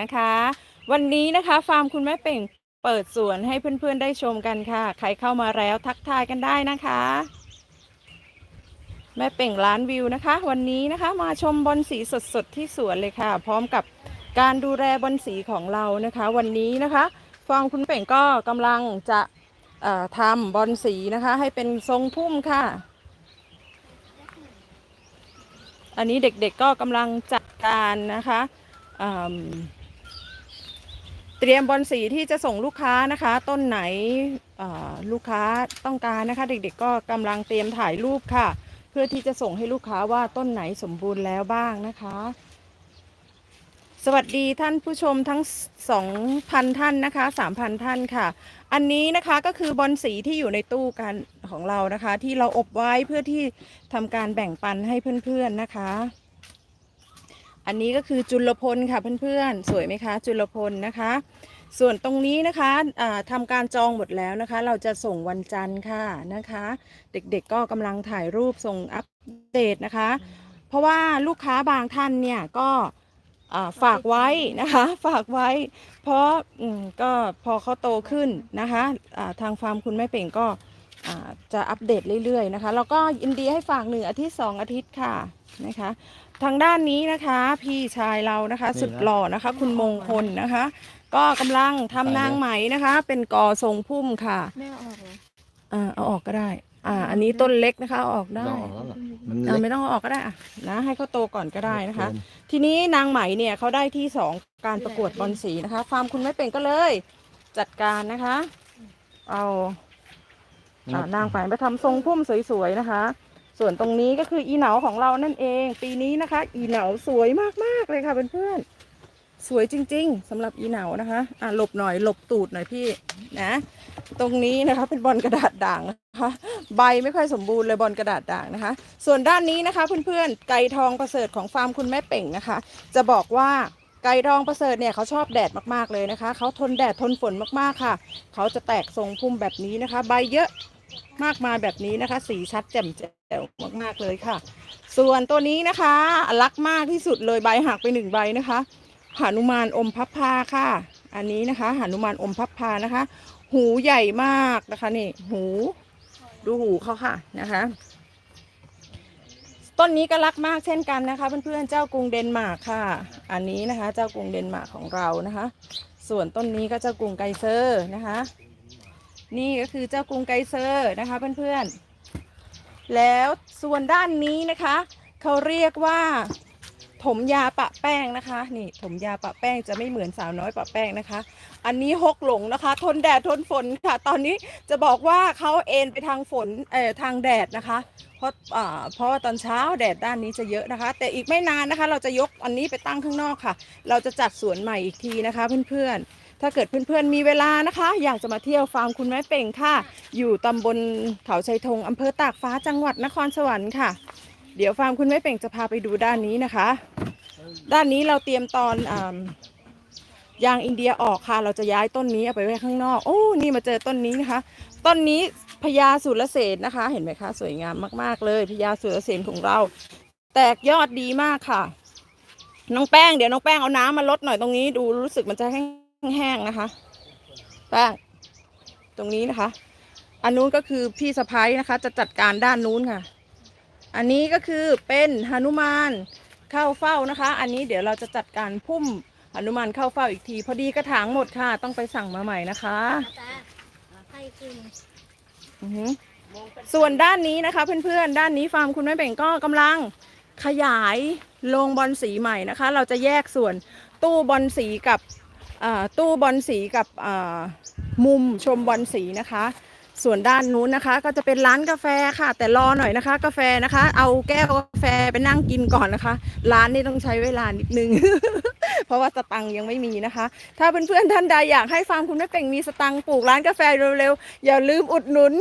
นะคะ วันนี้นะคะฟาร์มคุณแม่เป่งเปิดสวนให้เพื่อนๆได้ชมกันค่ะ ใครเข้ามาแล้วทักทายกันได้นะคะ แม่เป่งล้านวิวนะคะ วันนี้นะคะมาชมบอลสีสดๆที่สวนเลยค่ะ พร้อมกับการดูแลบอลสีของเรานะคะ วันนี้นะคะฟาร์มคุณเป่งก็กำลังจะทำบอลสีนะคะ ให้เป็นทรงพุ่มค่ะ อันนี้เด็กๆก็กำลังจัดการนะคะอืม เตรียมบอลสีที่จะส่งลูกค้านะคะ ต้นไหนลูกค้าต้องการนะคะ เด็กๆก็กำลังเตรียมถ่ายรูปค่ะ เพื่อที่จะส่งให้ลูกค้าว่าต้นไหนสมบูรณ์แล้วบ้างนะคะ สวัสดีท่านผู้ชมทั้ง 2,000 ท่านนะคะ 3,000 ท่านค่ะ อันนี้นะคะก็คือบอลสีที่อยู่ในตู้กันของเรานะคะ ที่เราอบไว้เพื่อที่ทำการแบ่งปันให้เพื่อนๆนะคะ อันนี้ก็คือจุลพลค่ะเพื่อนๆ สวยไหมคะ จุลพลนะคะ ส่วนตรงนี้นะคะอ่าทำการจองหมดแล้วนะคะ เราจะส่งวันจันทร์ค่ะนะคะ เด็กๆก็กำลังถ่ายรูปส่งอัปเดตนะคะ เพราะว่าลูกค้าบางท่านเนี่ยก็ฝากไว้นะคะ ฝากไว้ เพราะก็พอเขาโตขึ้นนะคะอ่าทางฟาร์มคุณแม่เป่งก็จะอัปเดตเรื่อยๆนะคะแล้วก็ยินดีให้ฝากหนึ่งอาทิตย์สองอาทิตย์ค่ะนะคะ ทางด้านนี้นะคะ พี่ชายเรานะคะนี่นะสุดหล่อนะคะ คุณมงคลนะคะ ก็กำลังทำนางไหมนะคะ เป็นกอทรงพุ่มค่ะแม่เอาออกเหรออ่าเอาออกก็ได้ อ่า อันนี้ต้นเล็กนะคะเอาออกได้ต้องออกแล้วเหรอมันเออเล็กไม่ต้องเอาออกก็ได้อะนะให้เขาโตก่อนก็ได้นะคะเกิทีนี้นางไหมเนี่ยเขาได้ที่สองการประกวดบอลสีนะคะฟาร์มคุณไม่เป็นก็เลย จัดการนะคะ เอาอ่านางไหมมาทำทรงพุ่มสวยๆนะคะ ส่วนตรงนี้ก็คืออีเหนาของเรานั่นเอง ปีนี้นะคะ อีเหนาสวยมากๆเลยค่ะเพื่อนๆสวยจริง ๆสำหรับอีเหนานะคะอ่าหลบหน่อยหลบตูดหน่อยพี่นะ ตรงนี้นะคะเป็นบอลกระดาษด่างนะคะใบไม่ค่อยสมบูรณ์เลยบอลกระดาษด่างนะคะ ส่วนด้านนี้นะคะเพื่อนๆไก่ทองประเสริฐของฟาร์มคุณแม่เป่งนะคะ จะบอกว่าไก่ทองประเสริฐเนี่ยเขาชอบแดดมากๆเลยนะคะ เขาทนแดดทนฝนมากๆค่ะ เขาจะแตกทรงพุ่มแบบนี้นะคะ ใบเยอะ มากมายแบบนี้นะคะ สีชัดแจ่มแจ๋วมากๆเลยค่ะ ส่วนตัวนี้นะคะรักมากที่สุดเลยใบหักไปหนึ่งใบนะคะหานุมานอมพับพาค่ะ อันนี้นะคะหานุมานอมพับพานะคะ หูใหญ่มากนะคะนี่หู ดูหูเขาค่ะนะคะ ต้นนี้ก็รักมากเช่นกันนะคะ เพื่อนๆเจ้ากรุงเดนมาร์กค่ะ อันนี้นะคะ เจ้ากรุงเดนมาร์กของเรานะคะ ส่วนต้นนี้ก็เจ้ากรุงไกเซอร์นะคะ นี่ก็คือเจ้ากรุงไกเซอร์นะคะเพื่อนๆ แล้วส่วนด้านนี้นะคะเขาเรียกว่า ถมยาปะแป้งนะคะ นี่ถมยาปะแป้งจะไม่เหมือนสาวน้อยปะแป้งนะคะ อันนี้ฮกหลงนะคะ ทนแดดทนฝนค่ะ ตอนนี้จะบอกว่าเขาเอนไปทางฝนเอ่อทางแดดนะคะ เพราะอ่าเพราะว่าตอนเช้าแดดด้านนี้จะเยอะนะคะ แต่อีกไม่นานนะคะ เราจะยกอันนี้ไปตั้งข้างนอกค่ะ เราจะจัดสวนใหม่อีกทีนะคะเพื่อนๆ ถ้าเกิดเพื่อนๆมีเวลานะคะ อยากจะมาเที่ยวฟาร์มคุณแม่เป่งค่ะ อยู่ตำบลเขาชัยธงอำเภอตากฟ้าจังหวัดนครสวรรค์ค่ะ เดี๋ยวฟาร์มคุณแม่เป่งจะพาไปดูด้านนี้นะคะ ด้านนี้เราเตรียมตอนอยางอินเดียออกค่ะ เราจะย้ายต้นนี้เอาไปไว้ข้างนอก โอ้นี่มาเจอต้นนี้นะคะ ต้นนี้พญาสุรเสนนะคะ เห็นไหมคะ สวยงามมากๆเลยพญาสุรเสนของเรา แตกยอดดีมากค่ะ น้องแป้งเดี๋ยวน้องแป้งเอาน้ำมาลดหน่อยตรงนี้ ดูรู้สึกมันจะแห้ง ๆนะคะแป้งตรงนี้นะคะ อันนู้นก็คือพี่สะพ้ายนะคะ จะจัดการด้านนู้นค่ะ อันนี้ก็คือเป็นหนุมานเข้าเฝ้านะคะ อันนี้เดี๋ยวเราจะจัดการพุ่มหนุมานเข้าเฝ้าอีกที พอดีกระถางหมดค่ะ ต้องไปสั่งมาใหม่นะคะส่วนด้านนี้นะคะ เพื่อนๆด้านนี้ฟาร์มคุณแม่เป่งก็กำลังขยายโรงบอลสีใหม่นะคะ เราจะแยกส่วนตู้บอลสีกับ ตู้บอลสีกับมุมชมบอลสีนะคะ ส่วนด้านนู้นนะคะ ก็จะเป็นร้านกาแฟค่ะ แต่รอหน่อยนะคะ กาแฟนะคะ เอาแก้วกาแฟไปนั่งกินก่อนนะคะ ร้านนี้ต้องใช้เวลานิดนึง เพราะว่าสตังค์ยังไม่มีนะคะ ถ้าเพื่อนๆท่านใดอยากให้ฟาร์มคุณแม่เป่งมีสตังค์ปลูกร้านกาแฟเร็วๆอย่าลืมอุดหนุน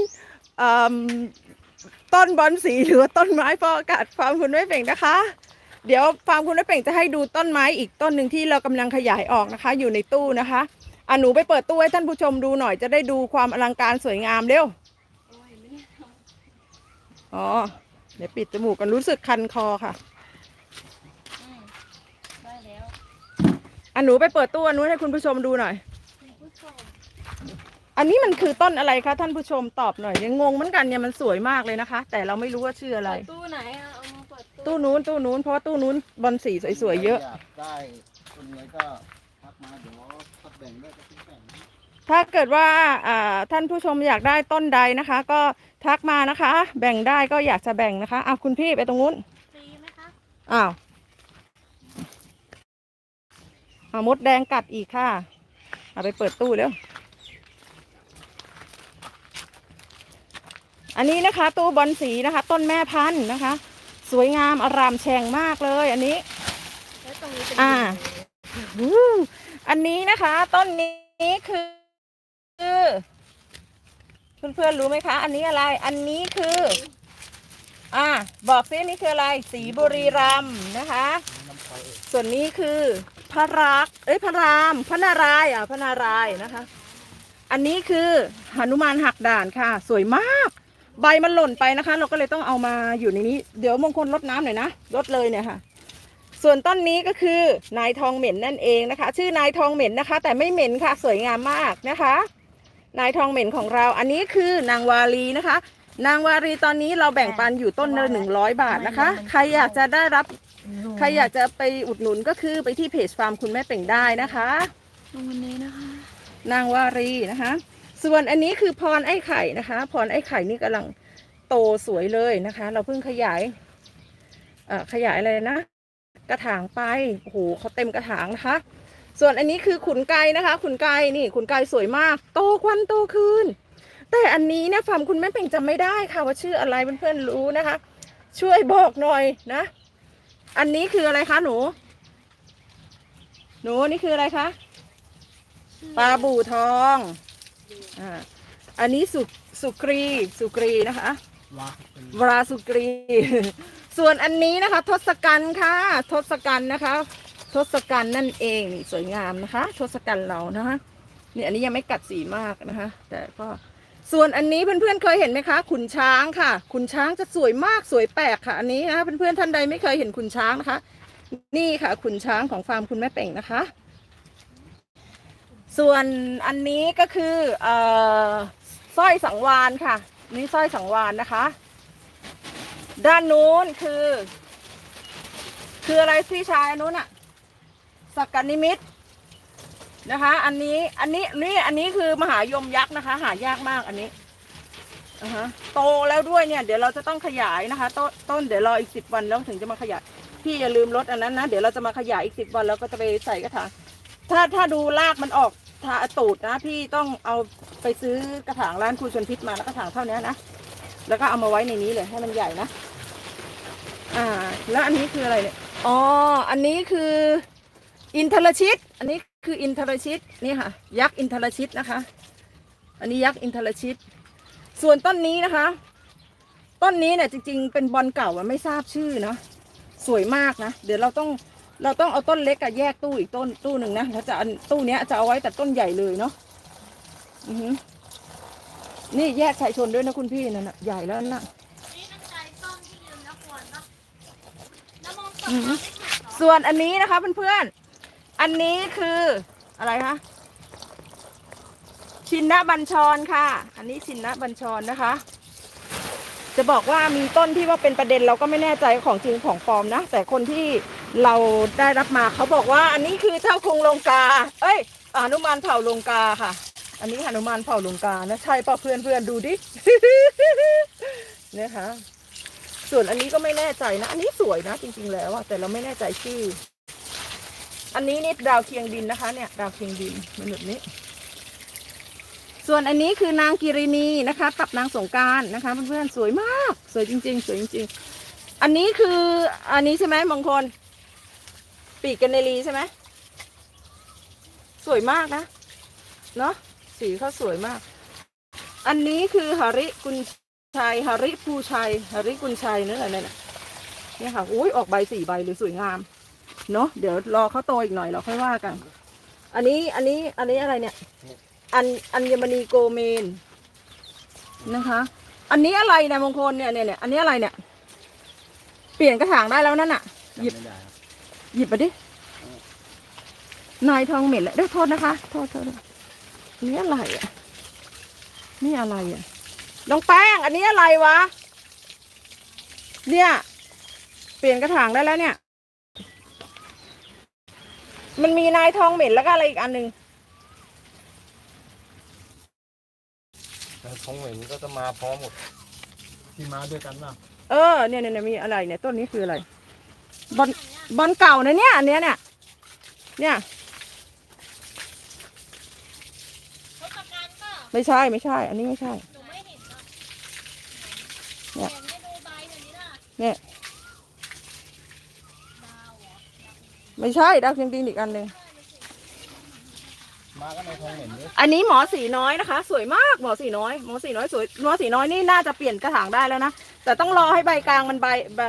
ต้นบอนสีหรือว่าต้นไม้ฟอกอากาศฟาร์มคุณแม่เป่งนะคะ เดี๋ยวฟาร์มคุณแม่เป่งจะให้ดูต้นไม้อีกต้นหนึ่งที่เรากำลังขยายออกนะคะ อยู่ในตู้นะคะอะหนูไปเปิดตู้ให้ท่านผู้ชมดูหน่อยจะได้ดูความอลังการสวยงามเร็วอ๋อเดี๋ยวปิดจมูกกันรู้สึกคันคอค่ะได้แล้วอันหนูไปเปิดตู้อันนู้นให้คุณผู้ชมดูหน่อยคุณผู้ชมอันนี้มันคือต้นอะไรคะท่านผู้ชมตอบหน่อยยังงงเหมือนกันเนี่ยมันสวยมากเลยนะคะ แต่เราไม่รู้ว่าชื่ออะไรเปิดตู้ไหนอะเอามาเปิด ตู้ตู้นู้นตู้นู้นเพราะว่าตู้นู้นบอลสีสวยๆเยอะอยากได้คนไหนก็ทักมาเดี๋ยวทักแบ่งด้วยก็ทิ้งแบ่งนะถ้าเกิดว่าอ่าท่านผู้ชมอยากได้ต้นใดนะคะ ก็ทักมานะคะ แบ่งได้ก็อยากจะแบ่งนะคะอ้าวคุณพี่ไปตรงนู้นฟรีไหมคะอ้าวอามดแดงกัดอีกค่ะเอาไปเปิดตู้เร็วอันนี้นะคะ ตู้บอลสีนะคะ ต้นแม่พันธุ์นะคะ สวยงามอารามแฉ่งมากเลยอันนี้ แล้วตรงนี้เป็นอ่ายังไงวู้อันนี้นะคะ ต้นนี้คือคือเพื่อนๆรู้ไหมคะ อันนี้อะไร อันนี้คือ อ่า บอกซิอันนี้คืออะไร สีบุรีรัมย์นะคะน้ำเขาเองส่วนนี้คือ พระรักษ์เอ้ยพระราม พระนารายณ์อะพระนารายณ์นะคะ อันนี้คือหนุมานหักด่านค่ะ สวยมาก ใบมันหล่นไปนะคะ เราก็เลยต้องเอามาอยู่ในนี้ เดี๋ยวมงคลรดน้ำหน่อยนะรดเลยเนี่ยค่ะ ส่วนต้นนี้ก็คือนายทองเหม็นนั่นเองนะคะ ชื่อนายทองเหม็นนะคะ แต่ไม่เหม็นค่ะ สวยงามมากนะคะ นายทองเหม็นของเรา อันนี้คือนางวาลีนะคะ นางวารีตอนนี้เราแบ่งปันอยู่ต้นละหนึ่งร้อยบาทนะคะ ใครอยากจะได้รับ ใครอยากจะไปอุดหนุนก็คือไปที่เพจฟาร์มคุณแม่เป่งได้นะคะตรงวันนี้นะคะ นางวารีนะคะ ส่วนอันนี้คือพรไอ้ไข่นะคะ พรไอ้ไข่นี่กำลังโตสวยเลยนะคะ เราเพิ่งขยายเอ่อขยายอะไรนะ กระถางไปโอ้โหเขาเต็มกระถางนะคะ ส่วนอันนี้คือขุนไก่นะคะ ขุนไก่นี่ ขุนไก่สวยมาก โตควันโตคืนแต่อันนี้เนี่ยฟาร์มคุณแม่เป่งจำไม่ได้ค่ะว่าชื่ออะไรเพื่อนๆรู้นะคะ ช่วยบอกหน่อยนะ อันนี้คืออะไรคะหนู หนูนี่คืออะไรคะปลาบู่ทอง อ่าอันนี้สุสุกรีสุกรีนะคะวราสุกรี ส่วนอันนี้นะคะ ทศกัณฐ์ค่ะ ทศกัณฐ์นะคะ ทศกัณฐ์นั่นเองนี่สวยงามนะคะ ทศกัณฐ์เรานะคะนี่อันนี้ยังไม่กัดสีมากนะคะ แต่ก็ส่วนอันนี้เพื่อนๆเคยเห็นไหมคะ ขุนช้างค่ะ ขุนช้างจะสวยมากสวยแปลกค่ะ อันนี้นะเพื่อนๆท่านใดไม่เคยเห็นขุนช้างนะคะ นี่ค่ะ ขุนช้างของฟาร์มคุณแม่เป่งนะคะ ส่วนอันนี้ก็คือเอ่อสร้อยสังวานค่ะ นี่สร้อยสังวานนะคะ ด้านนู้นคือ คืออะไรพี่ชายนู้นอะสักกนิมิตนะคะ อันนี้อันนี้นี่อันนี้คือมหายมยักษ์นะคะ หายากมากอันนี้อ่าฮะโตแล้วด้วยเนี่ย เดี๋ยวเราจะต้องขยายนะคะ ต้นต้นเดี๋ยวรออีกสิบวันแล้วถึงจะมาขยายพี่อย่าลืมลดอันนั้นนะเดี๋ยวเราจะมาขยายอีกสิบวันแล้วก็จะไปใส่กระถางถ้าถ้าดูรากมันออก ทาตูดนะพี่ต้องเอาไปซื้อกระถางร้านครูชนพิษมาแล้วกระถางเท่านี้นะแล้วก็เอามาไว้ในนี้เลยให้มันใหญ่นะ อ่า แล้วอันนี้คืออะไรเนี่ยอ๋ออันนี้คืออินทรชิต อันนี้คืออินทรชิตนี่ค่ะ ยักษ์อินทรชิตนะคะ อันนี้ยักษ์อินทรชิต ส่วนต้นนี้นะคะ ต้นนี้เนี่ยจริง ๆ เป็นบอลเก่าอะไม่ทราบชื่อเนาะสวยมากนะ เดี๋ยวเราต้อง เราต้องเอาต้นเล็กอะแยกตู้อีกต้นตู้หนึ่งนะแล้วจะอันตู้เนี้ยจะเอาไว้แต่ต้นใหญ่เลยเนาะอือหือนี่แยกชายชนด้วยนะคุณพี่นั่นน่ะใหญ่แล้วน่ะนี่ตั้งใจต้นที่ยืนแล้วควรปะน้ำมนต์ตกอือฮึน้ำไม่ขาดเหรอส่วนอันนี้นะคะเพื่อนๆอันนี้คืออะไรคะชินนะบัญชรค่ะ อันนี้ชินนะบัญชรนะคะ จะบอกว่ามีต้นที่ว่าเป็นประเด็นเราก็ไม่แน่ใจของจริงของปลอมนะ แต่คนที่ เราได้รับมาเขาบอกว่า อันนี้คือเจ้าคงลงกา เอ้ยอนุมานเผ่าลงกาค่ะ อันนี้หนุมานเผ่าลงกานะใช่ป่ะเพื่อนเพื่อนดูดิเนะคะส่วนอันนี้ก็ไม่แน่ใจนะ อันนี้สวยนะ จริง ๆ แล้วอะแต่เราไม่แน่ใจชื่อ อันนี้นี่ดาวเคียงดินนะคะ เนี่ย ดาวเคียงดินมันแบบนี้ ส่วนอันนี้คือนางกิรินีนะคะกับนางสงการนะคะเพื่อนๆสวยมาก สวยจริง ๆ สวยจริง ๆ อันนี้คืออันนี้ใช่ไหมมงคล ปีกกันเนรีใช่ไหมสวยมากนะ เนาะสีเขาสวยมาก อันนี้คือหริกุลชัยหริภูชัยหริกุลชัยนั่นแหละนั่นน่ะเนี่ยค่ะอุ้ยออกใบสี่ใบเลยสวยงาม เนาะเดี๋ยวรอเขาโตอีกหน่อยเราค่อยว่ากัน อันนี้อันนี้อันนี้อะไรเนี่ย อันอัญมณีโกเมนนะคะ อันนี้อะไรนะมงคลเนี่ยเนี่ยเนี่ยอันนี้อะไรเนี่ย เปลี่ยนกระถางได้แล้วนั่นน่ะหยิบ หยิบมาดินายทองเหม็นแล้วได้โทษนะคะ โทษโทษนี่อะไรอะ นี่อะไรอะน้องแป้ง อันนี้อะไรวะ เนี่ย เปลี่ยนกระถางได้แล้วเนี่ย มันมีนายทองเหม็นแล้วก็อะไรอีกอันหนึ่งแต่ของเหม็นก็จะมาพร้อมหมดที่มาด้วยกันนะเออ เนี่ยเนี่ยเนี่ยมีอะไรเนี่ย ต้นนี้คืออะไรบอล บอลเก่านะเนี่ยอันเนี้ยเนี่ยเนี่ยเขาประกันเปล่าไม่ใช่ไม่ใช่ อันนี้ไม่ใช่ หนูไม่เห็นนะเนี่ย เห็นไม่ดูใบเดี๋ยวนี้ล่ะเนี่ยดาวเหรอไม่ใช่ดาวเชียงดินอีกอันหนึ่งมาก็ในของเหม็นเลยอันนี้หมอสีน้อยนะคะ สวยมากหมอสีน้อยหมอสีน้อยสวยหมอสีน้อยนี่น่าจะเปลี่ยนกระถางได้แล้วนะแต่ต้องรอให้ใบกลางมันใบใบ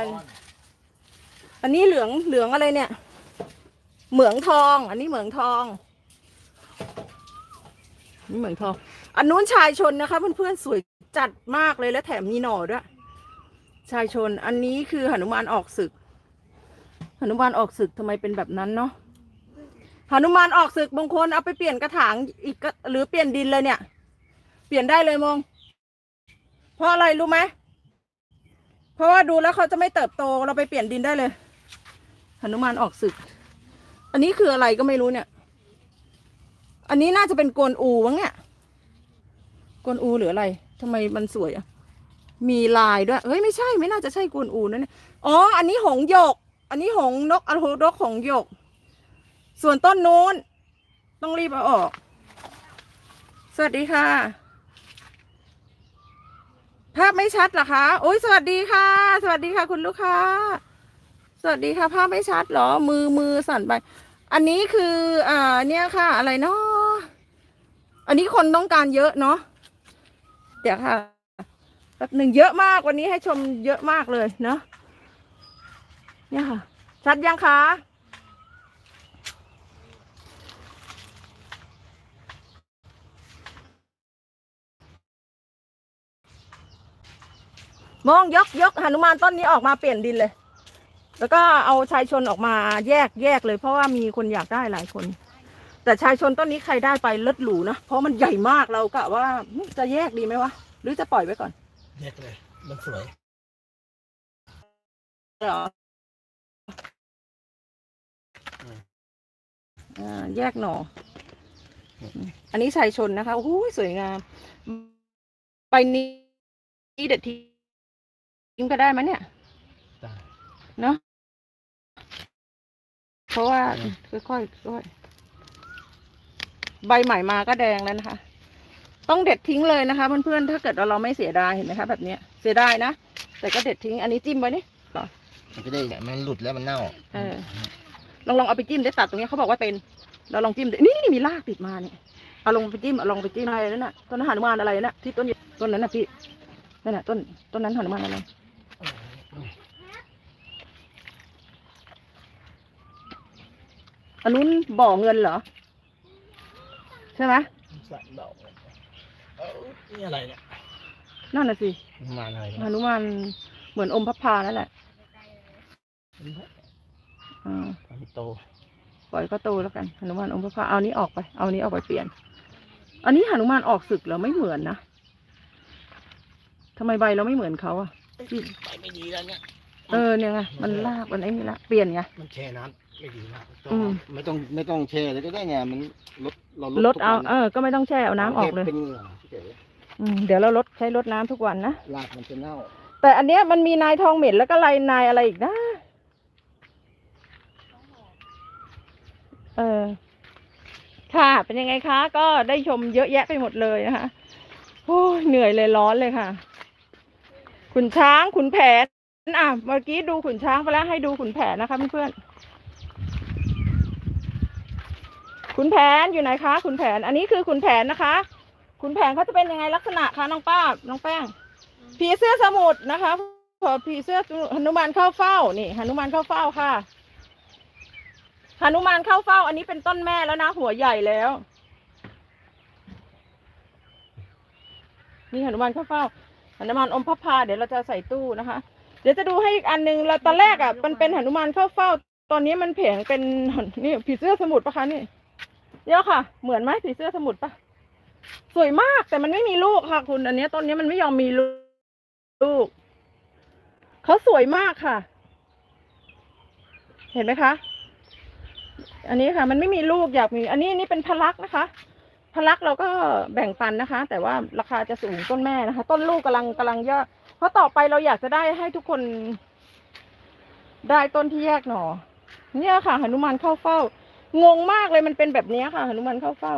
อันนี้เหลืองเหลืองอะไรเนี่ย เหมืองทอง อันนี้เหมืองทองนี่เหมืองทอง อันนู้นชายชนนะคะเพื่อนๆสวยจัดมากเลยและแถมมีหน่อด้วย ชายชน อันนี้คือหนุมานออกศึกหนุมานออกศึกทำไมเป็นแบบนั้นเนาะหนุมานออกศึกบางคนเอาไปเปลี่ยนกระถางอีกหรือเปลี่ยนดินเลยเนี่ย เปลี่ยนได้เลยมง เพราะอะไรรู้ไหมเพราะว่าดูแล้วเขาจะไม่เติบโตเราไปเปลี่ยนดินได้เลย นุมานออกศึก อันนี้คืออะไรก็ไม่รู้เนี่ย อันนี้น่าจะเป็นกวนอูมั้งเนี่ยกวนอูหรืออะไรทำไมมันสวยอะมีลายด้วย เฮ้ยไม่ใช่ไม่น่าจะใช่กวนอูนะเนี่ย อ๋อ อันนี้หงหยก อันนี้หงนกอโรดกหงหยก ส่วนต้นนู้น ต้องรีบเอาออก สวัสดีค่ะ ภาพไม่ชัดหรอคะ โอ้ยสวัสดีค่ะ สวัสดีค่ะ คุณลูกค้า วัสดีค่ะภาพไม่ชัดเหรอ มือมือสั่นไป อันนี้คือ อ่า เนี่ยค่ะ อะไรเนาะอันนี้คนต้องการเยอะเนาะเดี๋ยวค่ะแป๊บหนึ่งเยอะมากวันนี้ให้ชมเยอะมากเลยเนาะเนี่ยค่ะ ชัดยังคะมองยกยกหนุมานต้นนี้ออกมาเปลี่ยนดินเลย แล้วก็เอาชายชนออกมาแยกแยกเลย เพราะว่ามีคนอยากได้หลายคน แต่ชายชนต้นนี้ใครได้ไปเลิศหรูนะเพราะมันใหญ่มากเรากะว่าจะแยกดีไหมวะหรือจะปล่อยไว้ก่อน แยกเลย มันสวยเหรออืมอ่าแยกหน่อออันนี้ชายชนนะคะโอ้โหสวยงาม ไปนี้เด็ดทิ้งก็ได้ไหมยเนี่ยได้เนาะ เพราะว่าค่อยๆค่อยๆใบใหม่มาก็แดงแล้วนะคะ ต้องเด็ดทิ้งเลยนะคะเพื่อนๆถ้าเกิดว่าเราไม่เสียดายเห็นไหมคะแบบเนี้ยเสียดายนะแต่ก็เด็ดทิ้งอันนี้จิ้มไว้นี่มันจะได้มันหลุดแล้วมันเน่าเออลองลองเอาไปจิ้มได้ตัดตรงเนี้ยเขาบอกว่าเป็นเราลองจิ้มดินี่นี่มีรากติดมาเนี่ยเอาลงไปจิ้มเอาลองไปจิ้มอะไรนั่นน่ะต้นหนุมานอะไรน่ะที่ต้นต้นนั้นน่ะพี่นั่นน่ะต้นต้นนั้นหนุมานอะไร อันนู้นบ่อเงินเหรอ ใช่ไหมสั่นดอกเอ้านี่อะไรเนี่ยนั่นน่ะสิมาอะไรหนุมานเหมือนอมพระพานั่นแหละอ่ามันโตปล่อยก็โตแล้วกันหนุมานอมพระพาเอานี้ออกไป เอานี้ออกไปเปลี่ยน อันนี้หนุมานออกศึกเหรอไม่เหมือนนะทำไมใบเราไม่เหมือนเขาอะพี่ไปไม่ดีแล้วเนี่ย เออเนี่ยไงมันลากมันไอ้นี่ละเปลี่ยนไง มันแช่น้ำ ไม่ดีมากอืม ไม่ต้องไม่ต้องแช่เลยก็ได้ไงมันลดเราลดเอาทุกวันเออ ก็ไม่ต้องแช่เอาน้ำออกเลยเป็นเหงื่อเฉยอืมเดี๋ยวเราลดใช้ลดน้ำทุกวันนะรากมันจะเน่าแต่อันเนี้ยมันมีนายทองเหม็นแล้วก็ลายนายอะไรอีกนะ เออ ค่ะ เป็นยังไงคะ ก็ได้ชมเยอะแยะไปหมดเลยนะคะโอ้ยเหนื่อยเลยร้อนเลยค่ะ ขุนช้างขุนแผน อะ เมื่อกี้ดูขุนช้างไปแล้วให้ดูขุนแผนนะคะเพื่อนๆ ขุนแผนอยู่ไหนคะขุนแผน อันนี้คือขุนแผนนะคะขุนแผนเขาจะเป็นยังไงลักษณะคะน้องป้า น้องแป้งผีเสื้อสมุทรนะคะ พอผีเสื้อหนุมานเข้าเฝ้านี่หนุมานเข้าเฝ้าค่ะหนุมานเข้าเฝ้า อันนี้เป็นต้นแม่แล้วนะ หัวใหญ่แล้วนี่หนุมานเข้าเฝ้าหนุมานอมพระพาเดี๋ยวเราจะใส่ตู้นะคะ เดี๋ยวจะดูให้อีกอันหนึงแล้วตอนแรกอะมันเป็นหนุมานเข้าเฝ้า ตอนนี้มันเผงเป็นนี่ผีเสื้อสมุทรปะคะนี่ เนี่ยค่ะ เหมือนไหมผีเสื้อสมุทรปะสวยมากแต่มันไม่มีลูกค่ะ คุณ อันนี้ต้นนี้มันไม่ยอมมีลูกลูกเขาสวยมากค่ะ เห็นไหมคะ อันนี้ค่ะ มันไม่มีลูกอยากมี อันนี้นนี้เป็นพลักนะคะพลักเราก็แบ่งปันนะคะ แต่ว่าราคาจะสูงต้นแม่นะคะ ต้นลูกกำลังกำลังเยอดเพราะต่อไปเราอยากจะได้ให้ทุกคนได้ต้นที่แยกหน่อ เนี่ยค่ะหนุมานเข้าเฝ้า งงมากเลยมันเป็นแบบนี้ค่ะหนุมานเข้าเฝ้า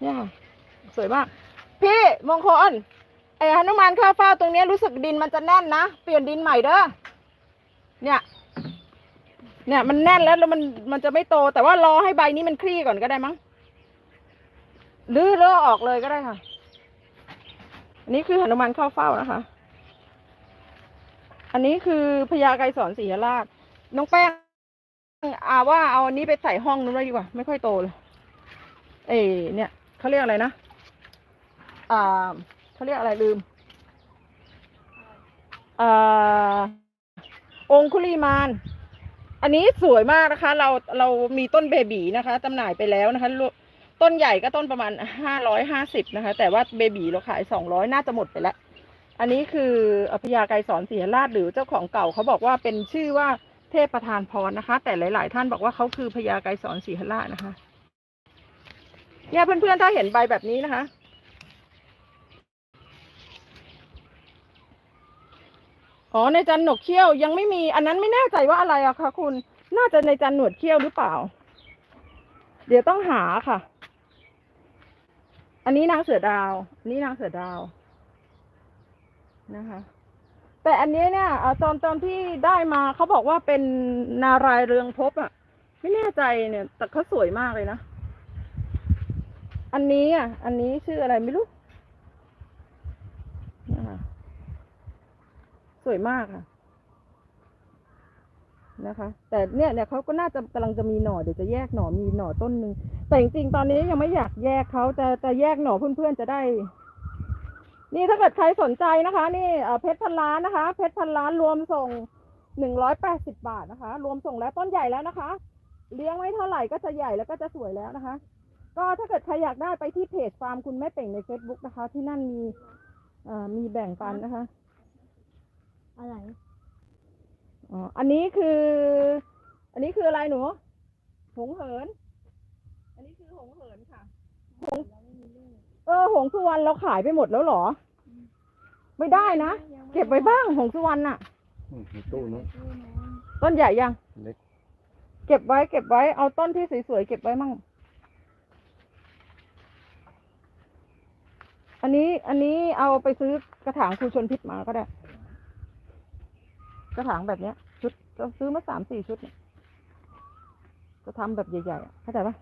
เนี่ยค่ะสวยมาก พี่มงคลไอ้หนุมานเข้าเฝ้าตรงนี้รู้สึกดินมันจะแน่นนะเปลี่ยนดินใหม่เด้อเนี่ย เนี่ยมันแน่นแล้วแล้วมันมันจะไม่โต แต่ว่ารอให้ใบนี้มันคลี่ก่อนก็ได้มั้งหรือเลือออกเลยก็ได้ค่ะอันนี้คือหนุมานเข้าเฝ้านะคะ อันนี้คือพญาไกรสอนศรีราชน้องแป้ง อาว่าเอาอันนี้ไปใส่ห้องนู้นเลยดีกว่า ไม่ค่อยโตเลย เอเนี่ยเขาเรียกอะไรนะ อ่าเขาเรียกอะไรลืมอ่าองคุลีมาน อันนี้สวยมากนะคะ เราเรามีต้นเบบีนะคะจำหน่ายไปแล้วนะคะต้นใหญ่ก็ต้นประมาณห้าร้อยห้าสิบนะคะ แต่ว่าเบบีเราขายสองร้อยน่าจะหมดไปแล้ว อันนี้คืออภิยาไกรสอนศรีราชหรือเจ้าของเก่าเขาบอกว่าเป็นชื่อว่า เทพประธานพรนะคะ แต่หลาย ๆ ท่านบอกว่าเขาคือพญาไกรสอนศรีราชนะคะ เนี่ยเพื่อน ๆ ถ้าเห็นใบแบบนี้นะคะ อ๋อในจันหนวดเขี้ยวยังไม่มี อันนั้นไม่แน่ใจว่าอะไรอะคะคุณ น่าจะในจันหนวดเขี้ยวหรือเปล่า เดี๋ยวต้องหาค่ะ อันนี้นางเสือดาว อันนี้นางเสือดาวนะคะ แต่อันนี้เนี่ยอ่าตอนตอนที่ได้มาเขาบอกว่าเป็นนารายเรืองภพอะ ไม่แน่ใจเนี่ย แต่เขาสวยมากเลยนะ อันนี้อะ อันนี้ชื่ออะไรไม่รู้นะคะสวยมากค่ะ นะคะ แต่เนี่ยเนี่ยเขาก็น่าจะกำลังจะมีหน่อเดี๋ยวจะแยกหน่อมีหน่อต้นหนึ่งแต่จริงๆตอนนี้ยังไม่อยากแยกเขาจะจะแยกหน่อเพื่อนๆจะได้ นี่ถ้าเกิดใครสนใจนะคะ นี่เอ่อเพชรพันล้านนะคะ เพชรพันล้านรวมส่งหนึ่งร้อยแปดสิบบาทนะคะ รวมส่งแล้วต้นใหญ่แล้วนะคะ เลี้ยงไว้เท่าไหร่ก็จะใหญ่แล้วก็จะสวยแล้วนะคะ ก็ถ้าเกิดใครอยากได้ไปที่เพจฟาร์มคุณแม่เป่งใน Facebook นะคะ ที่นั่นมีเอ่อมีแบ่งปันนะคะ อะไรอ๋ออันนี้คือ อันนี้คืออะไรหนู หงเหิน อันนี้คือหงเหินค่ะหงเออ หงสุวรรณเราขายไปหมดแล้วเหรอ ไม่ได้นะ เก็บไว้บ้างหงสุวรรณน่ะ อืมมีตู้นู้น ต้นใหญ่ยังเล็ก เก็บไว้เก็บไว้เอาต้นที่สวยๆเก็บไว้มั่ง อันนี้อันนี้เอาไปซื้อกระถางครูชนพิษมาก็ได้ กระถางแบบเนี้ย ชุดเราซื้อมาสามสี่ชุดเนี่ยจะทำแบบใหญ่ๆอะเข้าใจปะ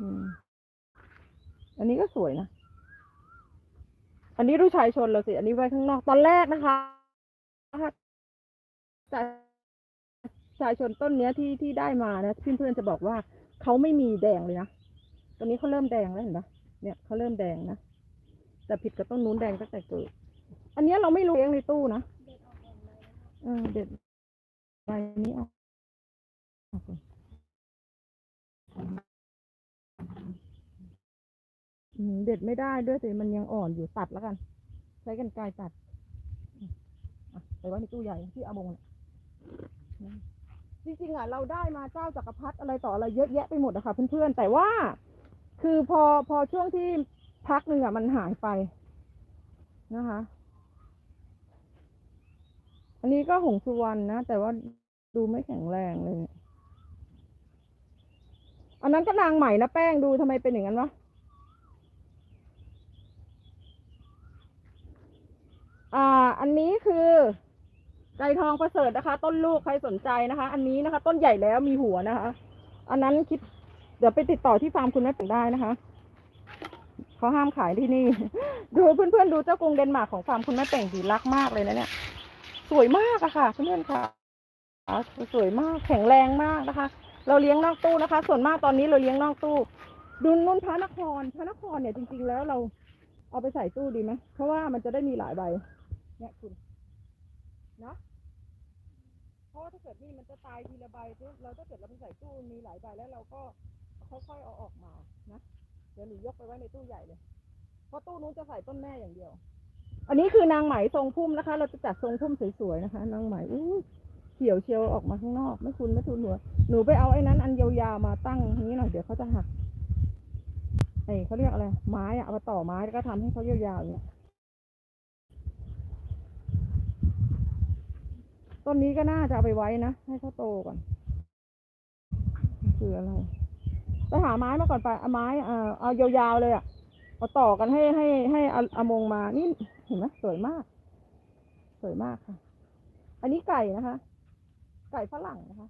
อืม อันนี้ก็สวยนะ อันนี้รู้ชายชนเราสิ อันนี้ไว้ข้างนอกตอนแรกนะคะจากชายชนต้นเนี้ยที่ที่ได้มานะเพื่อนๆจะบอกว่าเขาไม่มีแดงเลยนะตอนนี้เขาเริ่มแดงแล้วเห็นปะเนี่ยเขาเริ่มแดงนะแต่ผิดกับต้นนู้นแดงตั้งแต่เกิด อันนี้เราไม่รู้เลี้ยงในตู้นะเออเด็ดใบนี้ออกอ เด็ดไม่ได้ด้วยสิมันยังอ่อนอยู่ตัดแล้วกัน ใช้กันไกรตัดอะไปไว้ในตู้ใหญ่ที่อามงจริงๆอะ เราได้มาเจ้าจักรพรรดิอะไรต่ออะไรเยอะแยะไปหมดอะค่ะเพื่อนๆแต่ว่า คือพอพอช่วงที่พักหนึ่งอะมันหายไปนะคะ อันนี้ก็หงสุวรรณนะ แต่ว่าดูไม่แข็งแรงเลย อันนั้นก็นางใหม่นะแป้งดูทำไมเป็นอย่างนั้นวะ อ่า อันนี้คือไก่ทองประเสริฐนะคะ ต้นลูกใครสนใจนะคะ อันนี้นะคะ ต้นใหญ่แล้วมีหัวนะคะ อันนั้นคิด เดี๋ยวไปติดต่อที่ฟาร์มคุณแม่ปุ๋ได้นะคะเขาห้ามขายที่นี่ ดูเพื่อนๆดูเจ้ากรุงเดนมาร์กของฟาร์มคุณแม่เป่งดีรักมากเลยนะเนี่ยสวยมากอะค่ะเพื่อนๆค่ะสวยมากแข็งแรงมากนะคะ เราเลี้ยงนอกตู้นะคะ ส่วนมากตอนนี้เราเลี้ยงนอกตู้ ดูนุ่นพระนครพระนครเนี่ยจริง ๆ แล้วเราเอาไปใส่ตู้ดีไหมเพราะว่ามันจะได้มีหลายใบ เนี่ยคุณเนาะเพราะถ้าเกิดนี่มันจะตายทีละใบเราถ้าเกิดเราไปใส่ตู้มีหลายใบแล้วเราก็ค่อยๆเอาออกมานะเดี๋ยวหนูยกไปไว้ในตู้ใหญ่เลยเพราะตู้นู้นจะใส่ต้นแม่อย่างเดียว อันนี้คือนางไหมทรงพุ่มนะคะ เราจะจัดทรงพุ่มสวยๆนะคะ นางไหมอู้เขียวเชียวออกมาข้างนอก ไม่คุณไม่ทุนหัวหนูไปเอาไอ้นั้นอันยาวๆมาตั้งนี้หน่อยเดี๋ยวเขาจะหักไอ้เขาเรียกอะไรไม้อะเอามาต่อไม้แล้วก็ทำให้เขายาวๆอย่างเงี้ย ต้นนี้ก็น่าจะเอาไปไว้นะ ให้เขาโตก่อนคืออะไรไปหาไม้มาก่อนไปเอาไม้เอ่อเอายาวๆเลยอะเอาต่อกันให้ให้ให้อาเอามงมานี่เห็นไหมสวยมาก สวยมากค่ะ อันนี้ไก่นะคะ ไก่ฝรั่งนะคะ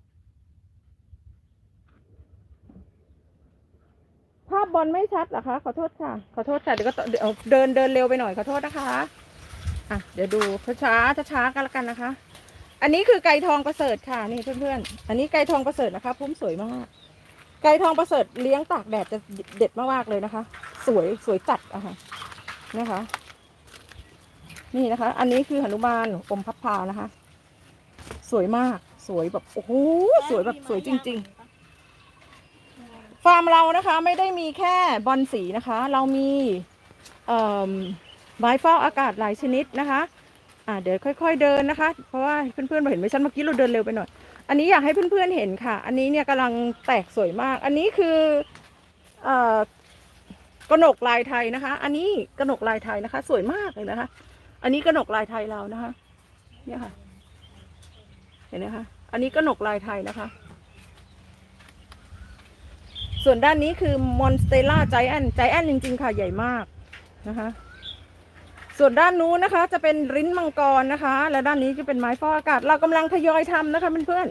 ภาพบอลไม่ชัดเหรอคะ ขอโทษค่ะ ขอโทษค่ะ เดี๋ยวก็เดี๋ยวเดินเดินเร็วไปหน่อยขอโทษนะคะ อะ เดี๋ยวดูช้าๆช้ากันล้วกันนะคะ อันนี้คือไก่ทองประเสริฐค่ะนี่เพื่อนๆ อันนี้ไก่ทองประเสริฐนะคะพุ่มสวยมาก ไก่ทองประเสริฐเลี้ยงตากแดดจะเด็ดมากๆเลยนะคะ สวยสวยจัดอะค่ะนะคะ นี่นะคะ อันนี้คือหนุมานอมพับพานะคะ สวยมาก สวยแบบโอ้โหสวยแบบสวยจริง ๆ ฟาร์มเรานะคะ ไม่ได้มีแค่บอลสีนะคะ เรามีเอ่อไม้เฝ้าอากาศหลายชนิดนะคะ อ่าเดี๋ยวค่อย ๆเดินนะคะ เพราะว่าเพื่อนๆมาเห็นไหมฉันเมื่อกี้เราเดินเร็วไปหน่อย อันนี้อยากให้เพื่อนๆเห็นค่ะ อันนี้เนี่ยกำลังแตกสวยมาก อันนี้คือเอ่อกระหนกลายไทยนะคะ อันนี้กระหนกลายไทยนะคะ สวยมากเลยนะคะ อันนี้กระหนกลายไทยเรานะคะ เนี่ยค่ะ เห็นไหมคะ อันนี้กระหนกลายไทยนะคะ ส่วนด้านนี้คือมอนสเตล่าใจแอนใจแอนจริง ๆ ค่ะใหญ่มากนะคะ ส่วนด้านนู้นนะคะ จะเป็นริ้นมังกรนะคะ และด้านนี้จะเป็นไม้ฟอกอากาศ เรากำลังทยอยทำนะคะเพื่อน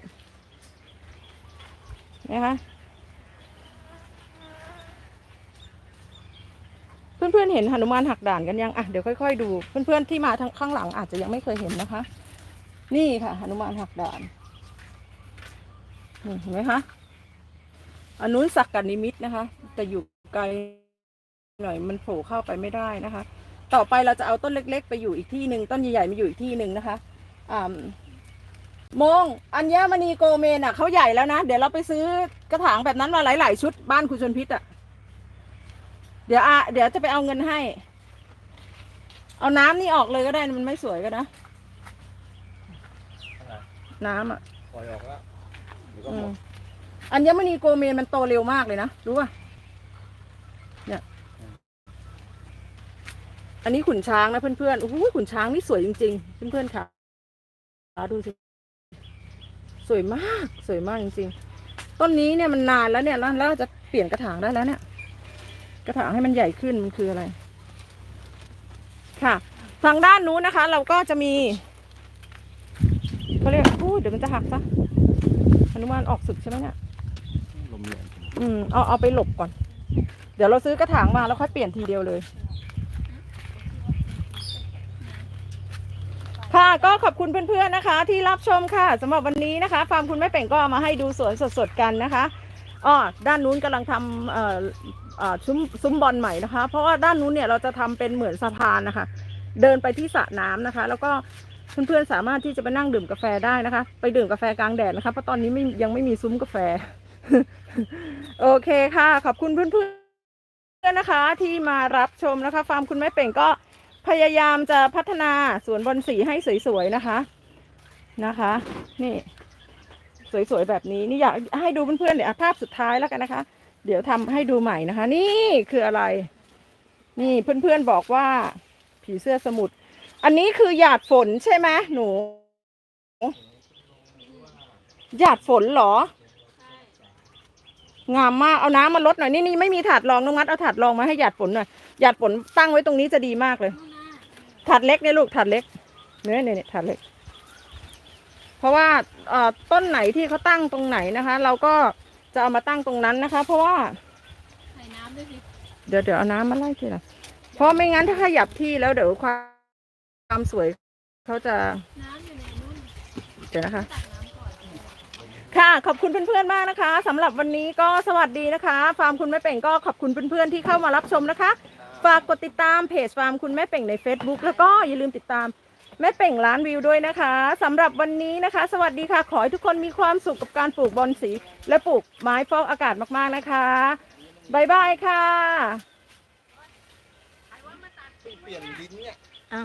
ๆนะคะเพื่อนๆเห็นหนุมานหักด่านกันยังอะเดี๋ยวค่อยๆดูเพื่อนๆที่มาทางข้างหลังอาจจะยังไม่เคยเห็นนะคะ นี่ค่ะหนุมานหักด่านนี่เห็นไหมคะอันนู้นสักกันนิมิตนะคะ แต่อยู่ไกลหน่อยมันโผล่เข้าไปไม่ได้นะคะ ต่อไปเราจะเอาต้นเล็ก ๆ ไปอยู่อีกที่หนึ่งต้นใหญ่ๆมาอยู่อีกที่หนึ่งนะคะอ่ามงอัญมณีโกเมนอะเขาใหญ่แล้วนะ เดี๋ยวเราไปซื้อกระถางแบบนั้นมาหลาย ๆ ชุดบ้านคุณชนพิษอะ เดี๋ยวอะเดี๋ยวจะไปเอาเงินให้ เอาน้ำนี่ออกเลยก็ได้มันไม่สวยก็นะ น้ำอะปล่อยออกแล้วเดี๋ยวก็อืหมมดอัญมณีโกเมนมันโตเร็วมากเลยนะ รู้ป่ะเนี่ย อันนี้ขุนช้างนะเพื่อนๆโอ้โหขุนช้างนี่สวยจริงๆเพื่อนๆค่ะดูสิสวยมากสวยมากจริงๆ ต้นนี้เนี่ยมันนานแล้วเนี่ยแล้วแล้วจะเปลี่ยนกระถางได้แล้วเนี่ย กระถางให้มันใหญ่ขึ้นมันคืออะไร ค่ะ ทางด้านนู้นนะคะ เราก็จะมีเขาเรียกอู้เดี๋ยวมันจะหักซะอนุมานออกสึกใช่ไหมเนี่ยลมแรงอืมเอาเอาไปหลบก่อน เดี๋ยวเราซื้อกระถางมาแล้วค่อยเปลี่ยนทีเดียวเลย ค่ะก็ขอบคุณเพื่อนๆนะคะ ที่รับชมค่ะสำหรับวันนี้นะคะฟาร์มคุณแม่เป่งก็เอามาให้ดูสวนสดๆกันนะคะอ๋อด้านนู้นกำลังทำเอ่อเอ่อซุ้มซุ้มบอลใหม่นะคะ เพราะว่าด้านนู้นเนี่ยเราจะทำเป็นเหมือนสะพานนะคะ เดินไปที่สระน้ำนะคะ แล้วก็เพื่อนๆสามารถที่จะไปนั่งดื่มกาแฟได้นะคะ ไปดื่มกาแฟกลางแดดนะคะเพราะตอนนี้ไม่ยังไม่มีซุ้มกาแฟ โอเคค่ะ ขอบคุณเพื่อนๆนะคะ ที่มารับชมนะคะ ฟาร์มคุณแม่เป่งก็ พยายามจะพัฒนาสวนบอนสีให้สวยๆนะคะนะคะ นี่ สวยๆแบบนี้นี่อยากให้ดูเพื่อนๆเดี๋ยวภาพสุดท้ายแล้วกันนะคะ เดี๋ยวทำให้ดูใหม่นะคะ นี่คืออะไร นี่เพื่อนๆบอกว่า ผีเสื้อสมุทรอันนี้คือหยาดฝนใช่ไหมหนูหยาดฝนเหรองามมากเอาน้ำมาลดหน่อยนี่นี่ไม่มีถาดรองน้องมัดเอาถาดรองมาให้หยาดฝนหน่อยหยาดฝนตั้งไว้ตรงนี้จะดีมากเลย ถาดเล็กเนี่ยลูกถาดเล็กเนี่ยเนี่ยเนี่ยถาดเล็ก เพราะว่าเอ่อต้นไหนที่เขาตั้งตรงไหนนะคะ เราก็จะเอามาตั้งตรงนั้นนะคะ เพราะว่าใส่น้ำด้วยสิเดี๋ยวเดี๋ยวเอาน้ำมาไล่ทีละเพราะไม่งั้นถ้าขยับที่แล้วเดี๋ยวความความสวยเขาจะน้ำอยู่ในนู่นเดี๋ยวนะคะตักน้ำก่อนค่ะขอบคุณเพื่อนๆมากนะคะสำหรับวันนี้ก็สวัสดีนะคะ ฟาร์มคุณแม่เป่งก็ขอบคุณเพื่อนๆที่เข้ามารับชมนะคะ ฝากกดติดตามเพจฟาร์มคุณแม่เป่งใน Facebook แล้วก็อย่าลืมติดตามแม่เป่งล้านวิวด้วยนะคะสำหรับวันนี้นะคะ สวัสดีค่ะ ขอให้ทุกคนมีความสุขกับการปลูกบอนสี และปลูกไม้ฟอกอากาศมากๆนะคะบายบายค่ะ เปลี่ยนดินเนี่ย อะ